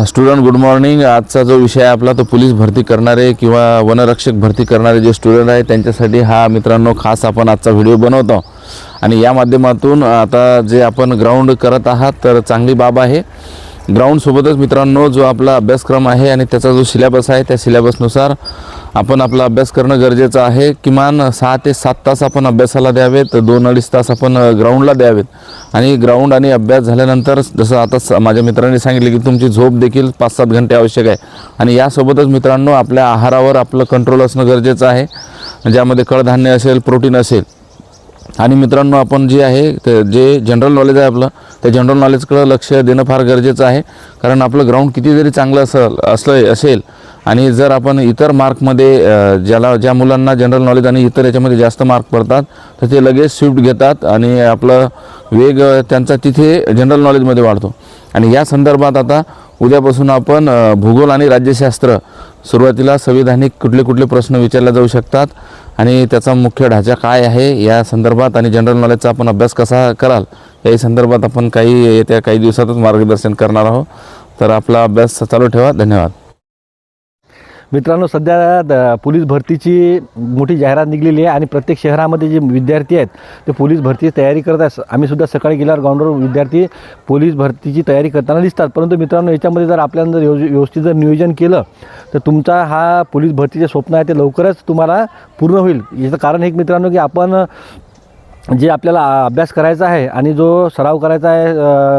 Student good morning. आजचा जो विषय आहे आपला तो पोलीस भरती करणारे किंवा वनरक्षक भरती करणारे जे स्टुडंट आहे त्यांच्यासाठी हा मित्रांनो खास आपण आजचा व्हिडिओ बनवतो. आणि या माध्यमातून आता जे आपण ग्राउंड करत आहात तर चांगली बाब आहे. ग्राउंडसोबतच मित्रांनो जो आपला अभ्यासक्रम आहे आणि त्याचा जो सिलेबस आहे त्या सिलेबसनुसार आपण आपला अभ्यास करणं गरजेचं आहे. किमान सहा ते सात तास आपण अभ्यासाला द्यावेत दोन अडीच तास आपण ग्राउंडला द्यावेत. आणि ग्राउंड आणि अभ्यास झाल्यानंतर जसं आता स- माझ्या मित्रांनी सांगितले की तुमची झोप देखील पाच सात घंटे आवश्यक आहे. आणि यासोबतच मित्रांनो आपल्या आहारावर आपलं कंट्रोल असणं गरजेचं आहे. ज्यामध्ये कडधान्य असेल प्रोटीन असेल. आणि मित्रांनो आपण जे आहे ते जे जनरल नॉलेज आहे आपलं त्या जनरल नॉलेजकडं लक्ष देणं फार गरजेचं आहे. कारण आपलं ग्राउंड किती जरी चांगलं असं असलं असेल आणि जर आपण इतर मार्कमध्ये ज्याला ज्या मुलांना जनरल नॉलेज आणि इतर याच्यामध्ये जास्त मार्क पडतात तर ते लगेच स्विफ्ट घेतात आणि आपलं वेग त्यांचा तिथे जनरल नॉलेजमध्ये वाढतो. आणि या संदर्भात आता उद्यापासून आपण भूगोल आणि राज्यशास्त्र सुरुवातीला संविधानिक कुठले कुठले प्रश्न विचारले जाऊ शकतात आणि त्याचा मुख्य ढाचा काय आहे या संदर्भात आणि जनरल नॉलेजचा आपण अभ्यास कसा कराल याही संदर्भात आपण काही येत्या काही दिवसातच मार्गदर्शन करणार आहोत. तर आपला अभ्यास चालू ठेवा. धन्यवाद. मित्रांनो सध्या द- पोलीस भरतीची मोठी जाहिरात निघलेली आहे आणि प्रत्येक शहरामध्ये जे विद्यार्थी आहेत ते पोलीस भरतीची तयारी करत आहेत. आम्ही सुद्धा सकाळी गेल्यावर ग्राउंडवर विद्यार्थी पोलीस भरतीची तयारी करताना दिसतात. परंतु मित्रांनो याच्यामध्ये जर आपल्याला जर व्यवस्थित जर नियोजन केलं तर तुमचा हा पोलीस भरतीचे स्वप्न आहे ते लवकरच तुम्हाला पूर्ण होईल. याचं कारण हे एक मित्रांनो की आपण जे आपल्याला अभ्यास करायचा आहे आणि जो सराव करायचा आहे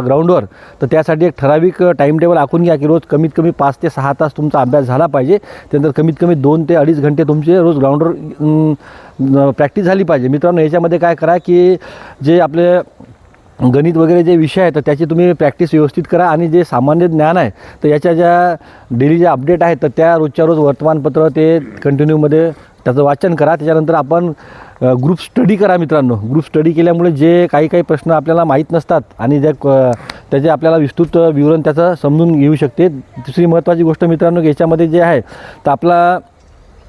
ग्राउंडवर तर त्यासाठी एक ठराविक टाईम टेबल आखून घ्या की रोज कमीत कमी पाच ते सहा तास तुमचा अभ्यास झाला पाहिजे. त्यानंतर कमीत कमी दोन ते अडीच घंटे तुमचे रोज ग्राउंडवर प्रॅक्टिस झाली पाहिजे. मित्रांनो याच्यामध्ये काय करा की जे आपले गणित वगैरे जे विषय आहेत तर त्याची तुम्ही प्रॅक्टिस व्यवस्थित करा आणि जे सामान्य ज्ञान आहे तर याच्या ज्या डेली ज्या अपडेट आहेत तर त्या रोजच्या रोज वर्तमानपत्र ते कंटिन्यूमध्ये त्याचं वाचन करा. त्याच्यानंतर आपण ग्रुप स्टडी करा मित्रांनो. ग्रुप स्टडी केल्यामुळे जे काही काही प्रश्न आपल्याला माहीत नसतात आणि ज्या क- त्याचे आपल्याला विस्तृत विवरण त्याचं समजून घेऊ शकते. दुसरी महत्त्वाची गोष्ट मित्रांनो याच्यामध्ये जे आहे तर आपला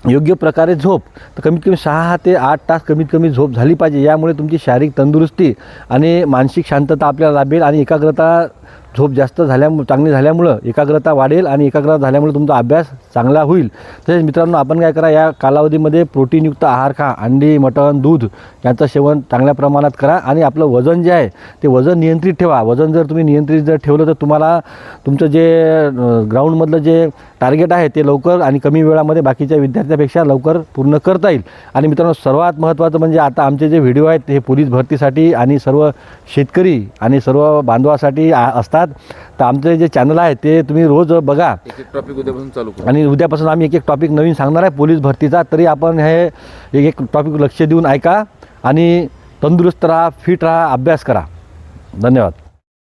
योग्य प्रकारे झोप तर कमीत कमी सहा ते आठ तास कमीत कमी झोप झाली पाहिजे. यामुळे तुमची शारीरिक तंदुरुस्ती आणि मानसिक शांतता आपल्याला लाभेल आणि एकाग्रता झोप जास्त झाल्यामुळे चांगली झाल्यामुळं एकाग्रता वाढेल आणि एकाग्रता झाल्यामुळे तुमचा अभ्यास चांगला होईल. तसेच मित्रांनो आपण काय करा या कालावधीमध्ये प्रोटीनयुक्त आहार खा. अंडी मटण दूध यांचं सेवन चांगल्या प्रमाणात करा आणि आपलं वजन जे आहे ते वजन नियंत्रित ठेवा. वजन जर तुम्ही नियंत्रित जर ठेवलं तर तुम्हाला तुमचं जे ग्राउंडमधलं जे टार्गेट आहे ते लवकर आणि कमी वेळामध्ये बाकीच्या विद्यार्थ्यापेक्षा लवकर पूर्ण करता येईल. आणि मित्रांनो सर्वात महत्त्वाचं म्हणजे आता आमचे जे व्हिडिओ आहेत हे पोलीस भरतीसाठी आणि सर्व शेतकरी आणि सर्व बांधवासाठी असतात. असतात तर आमचे जे चॅनल आहे ते तुम्ही रोज बघा. एक एक टॉपिक उद्यापासून चालू आणि उद्यापासून आम्ही एक एक टॉपिक नवीन सांगणार आहे पोलीस भरतीचा. तरी आपण हे एक एक टॉपिक लक्ष देऊन ऐका आणि तंदुरुस्त राहा फिट राहा अभ्यास करा. धन्यवाद.